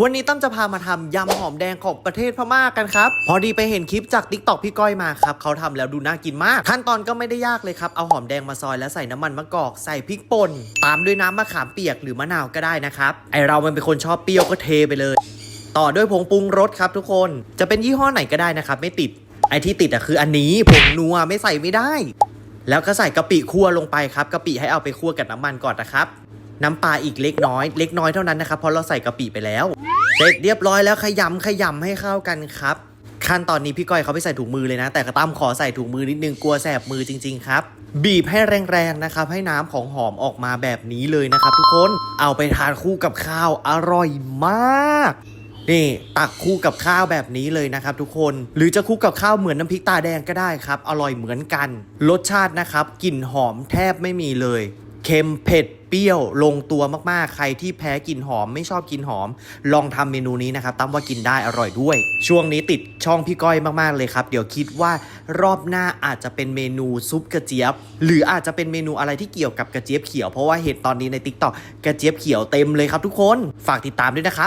วันนี้ตั้มจะพามาทำยำหอมแดงของประเทศพม่ากันครับ พอดีไปเห็นคลิปจากติ๊กต็อกพี่ก้อยมาครับเขาทำแล้วดูน่ากินมาก ขั้นตอนก็ไม่ได้ยากเลยครับ เอาหอมแดงมาซอยแล้วใส่น้ำมันมะกอกใส่พริกป่นตามด้วยน้ำมะขามเปียกหรือมะนาวก็ได้นะครับไอเรามันเป็นคนชอบเปรี้ยวก็เทไปเลย ต่อด้วยผงปรุงรสครับทุกคนจะเป็นยี่ห้อไหนก็ได้นะครับไม่ติดไอที่ติดอะคืออันนี้ผงนัวไม่ใส่ไม่ได้ แล้วก็ใส่กะปิคั่วลงไปครับกะปิให้เอาไปคั่วกับน้ำมันก่อนนะครับ น้ำปลาอีกเล็กน้อย เล็กน้อยเท่านั้นนะครับเพราะเราใส่กะปิไปแล้ว เสร็จเรียบร้อยแล้วขยำขยำให้เข้ากันครับ ขั้นตอนนี้พี่ก้อยเขาไปใส่ถุงมือเลยนะ แต่กระตั้มขอใส่ถุงมือนิดนึงกลัวแสบมือจริง ๆ ครับบีบให้แรงๆนะครับให้น้ำของหอมออกมาแบบนี้เลยนะครับทุกคนเอาไปทานคู่กับข้าวอร่อยมากนี่ตักคู่กับข้าวแบบนี้เลยนะครับทุกคนหรือจะคู่กับข้าวเหมือนน้ำพริกตาแดงก็ได้ครับ อร่อยเหมือนกัน รสชาตินะครับกลิ่นหอมแทบไม่มีเลย เค็มเผ็ดเปรี้ยวลงตัวมากๆ ใครที่แพ้กลิ่นหอมไม่ชอบกินหอม ลองทำเมนูนี้นะครับตั้มว่ากินได้อร่อยด้วย ช่วงนี้ติดช่องพี่ก้อยมากๆเลยครับ เดี๋ยวคิดว่ารอบหน้าอาจจะเป็นเมนูซุปกระเจี๊ยบ หรืออาจจะเป็นเมนูอะไรที่เกี่ยวกับกระเจี๊ยบเขียวเพราะว่าเห็นตอนนี้ในติ๊กต็อกกระเจี๊ยบเขียวเต็มเลยครับทุกคน ฝากติดตามด้วยนะครับ